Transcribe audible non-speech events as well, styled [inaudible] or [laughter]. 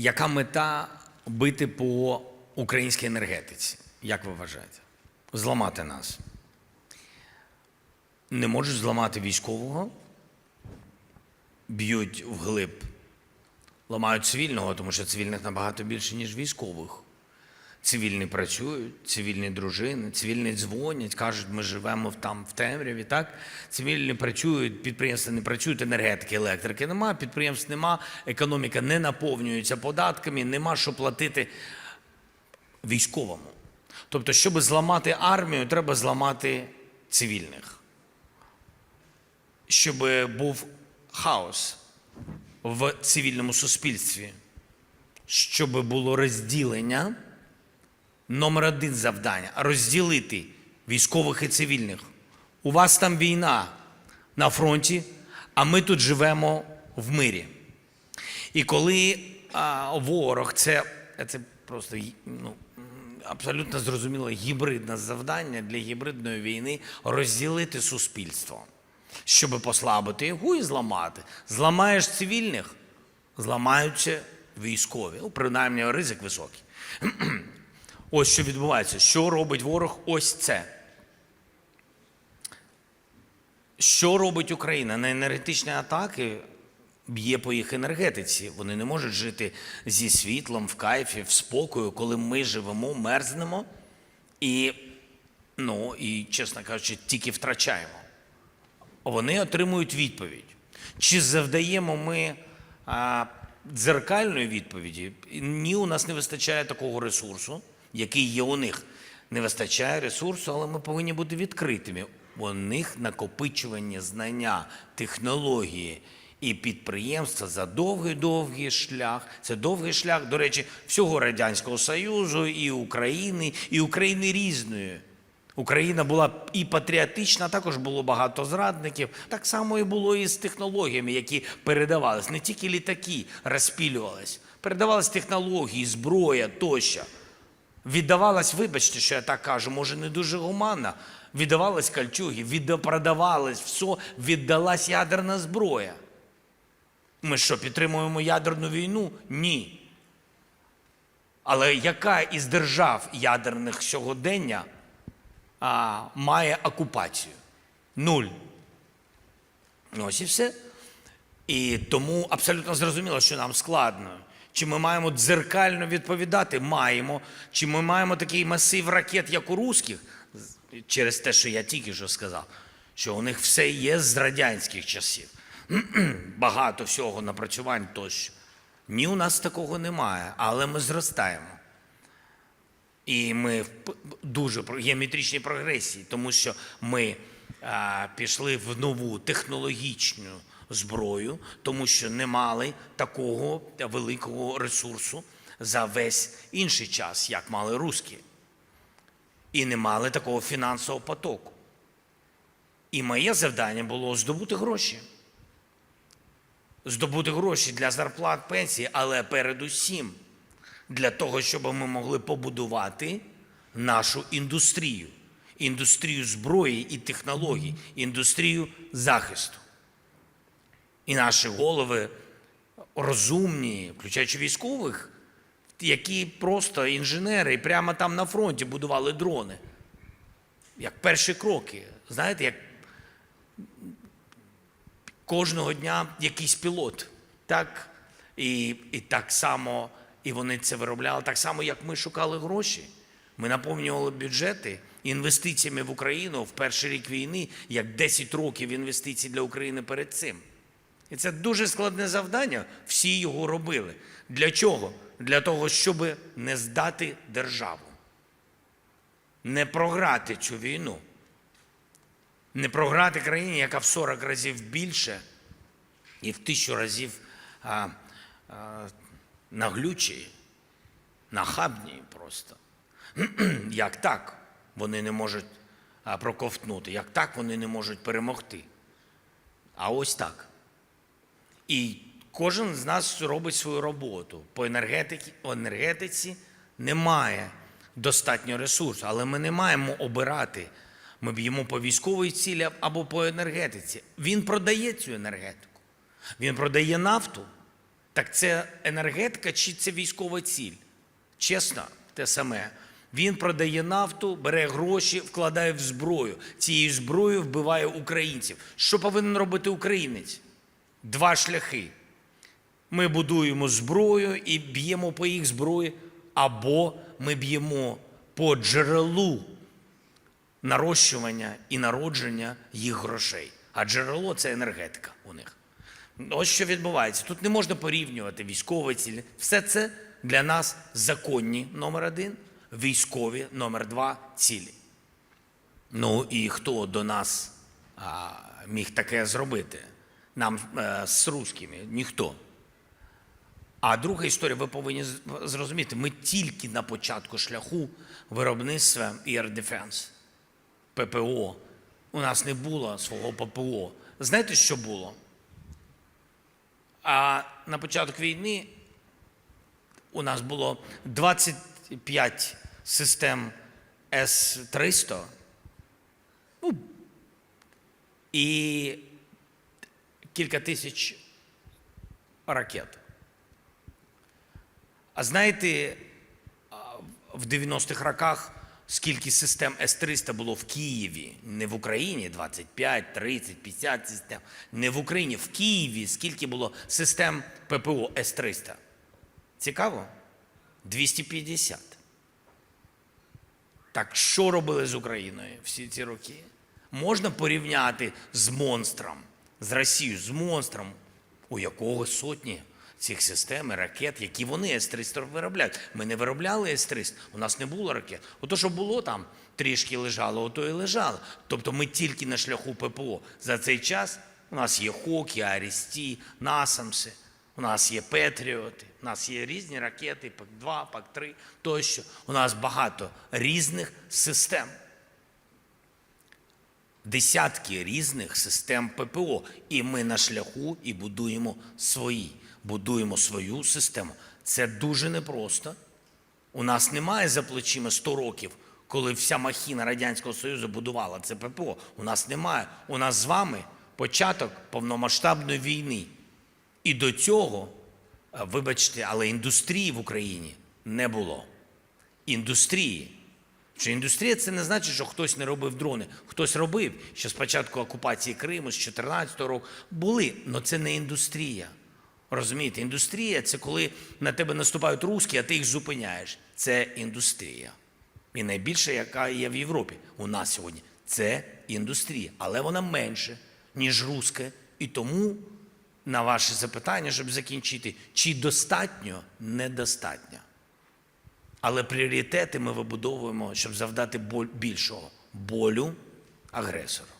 Яка мета бити по українській енергетиці? Як ви вважаєте? Зламати нас. Не можуть зламати військового, б'ють вглиб, ламають цивільного, тому що цивільних набагато більше, ніж військових. Цивільні працюють, цивільні дружини, цивільні дзвонять, кажуть, ми живемо там в темряві. Так? Цивільні працюють, підприємства не працюють, енергетики, електрики нема, підприємств нема, економіка не наповнюється податками, нема що платити військовому. Тобто, щоб зламати армію, треба зламати цивільних. Щоб був хаос в цивільному суспільстві, щоб було розділення. Номер один завдання розділити військових і цивільних. У вас там війна на фронті, а ми тут живемо в мирі. І коли а, ворог, це, це просто ну, абсолютно зрозуміле гібридне завдання для гібридної війни розділити суспільство, щоб послабити його і зламати. Зламаєш цивільних, зламаються військові. Ну, принаймні, ризик високий. Ось що відбувається. Що робить ворог? Ось це. Що робить Україна? На енергетичні атаки б'є по їх енергетиці. Вони не можуть жити зі світлом, в кайфі, в спокою, коли ми живемо, мерзнемо і, ну, і, чесно кажучи, тільки втрачаємо. Вони отримують відповідь. Чи завдаємо ми а, дзеркальної відповіді? Ні, у нас не вистачає такого ресурсу, який є у них. Не вистачає ресурсу, але ми повинні бути відкритими. У них накопичування знання, технології і підприємства за довгий-довгий шлях. Це довгий шлях, до речі, всього Радянського Союзу, і України, і України різної. Україна була і патріотична, також було багато зрадників. Так само і було і з технологіями, які передавались. Не тільки літаки розпілювались, передавались технології, зброя тощо. Віддавалась, вибачте, що я так кажу, може не дуже гуманно. Віддавалась кальчуги, відпродавалась все, віддалась ядерна зброя. Ми що, підтримуємо ядерну війну? Ні. Але яка із держав ядерних сьогодення а, має окупацію? Нуль. Ось і все. І тому абсолютно зрозуміло, що нам складно. Чи ми маємо дзеркально відповідати? Маємо. Чи ми маємо такий масив ракет, як у русських, через те, що я тільки що сказав, що у них все є з радянських часів. [clears throat] Багато всього напрацювань тощо. Ні, у нас такого немає, але ми зростаємо. І ми в дуже геометричній прогресії, тому що ми а, пішли в нову технологічну зброю, тому що не мали такого великого ресурсу за весь інший час, як мали русські. І не мали такого фінансового потоку. І моє завдання було здобути гроші. Здобути гроші для зарплат, пенсії, але передусім для того, щоб ми могли побудувати нашу індустрію, індустрію зброї і технологій, індустрію захисту. І наші голови розумні, включаючи військових, які просто інженери і прямо там на фронті будували дрони. Як перші кроки. Знаєте, як кожного дня якийсь пілот. Так? І, і так само, і вони це виробляли, так само, як ми шукали гроші. Ми наповнювали бюджети інвестиціями в Україну в перший рік війни, як 10 років інвестицій для України перед цим. І це дуже складне завдання. Всі його робили. Для чого? Для того, щоб не здати державу, не програти цю війну, не програти країні, яка в 40 разів більше і в тисячу разів а, а, наглючі, нахабні просто. [clears throat] Як так вони не можуть проковтнути, як так вони не можуть перемогти. А ось так. І кожен з нас робить свою роботу. По енергетиці, енергетиці немає достатньо ресурсу, але ми не маємо обирати. Ми б'ємо по військовій цілі або по енергетиці. Він продає цю енергетику. Він продає нафту. Так це енергетика чи це військова ціль? Чесно, те саме. Він продає нафту, бере гроші, вкладає в зброю. Цією зброєю вбиває українців. Що повинен робити українець? Два шляхи. Ми будуємо зброю і б'ємо по їх зброї, або ми б'ємо по джерелу нарощування і народження їх грошей. А джерело це енергетика у них. Ось що відбувається. Тут не можна порівнювати військові цілі. Все це для нас законні номер один, військові номер два цілі. Ну і хто до нас а, міг таке зробити? Нам е, з русскими ніхто. А друга історія, ви повинні зрозуміти, ми тільки на початку шляху виробництва Air Defense, ППО. У нас не було свого ППО. Знаєте, що було? А на початок війни у нас було 25 систем С-300 ну, і кілька тисяч ракет. А знаєте, в 90-х роках скільки систем С-300 було в Києві, не в Україні 25, 30, 50 систем, не в Україні, в Києві скільки було систем ППО С-300? Цікаво? 250. Так що робили з Україною всі ці роки? Можна порівняти з монстром, з Росією, з монстром, у якого сотні цих систем і ракет, які вони С-300 виробляють. Ми не виробляли С-300, у нас не було ракет. Ото, що було там, трішки лежало, ото і лежало. Тобто ми тільки на шляху ППО. За цей час у нас є Хокі, Арісті, Насамси, у нас є Петріоти, у нас є різні ракети, ПАК-2, ПАК-3 тощо. У нас багато різних систем. Десятки різних систем ППО. І ми на шляху і будуємо свої. Будуємо свою систему. Це дуже непросто. У нас немає за плечима 100 років, коли вся махіна Радянського Союзу будувала це ППО. У нас немає. У нас з вами початок повномасштабної війни. І до цього, е, вибачте, але індустрії в Україні не було. Індустрії. Що індустрія це не значить, що хтось не робив дрони. Хтось робив, що з початку окупації Криму, з 14 року були, але це не індустрія. Розумієте, індустрія це коли на тебе наступають русські, а ти їх зупиняєш. Це індустрія. І найбільша, яка є в Європі у нас сьогодні, це індустрія. Але вона менше, ніж руська. І тому на ваше запитання, щоб закінчити, чи достатньо, недостатньо. Але пріоритети ми вибудовуємо, щоб завдати більшого болю агресору.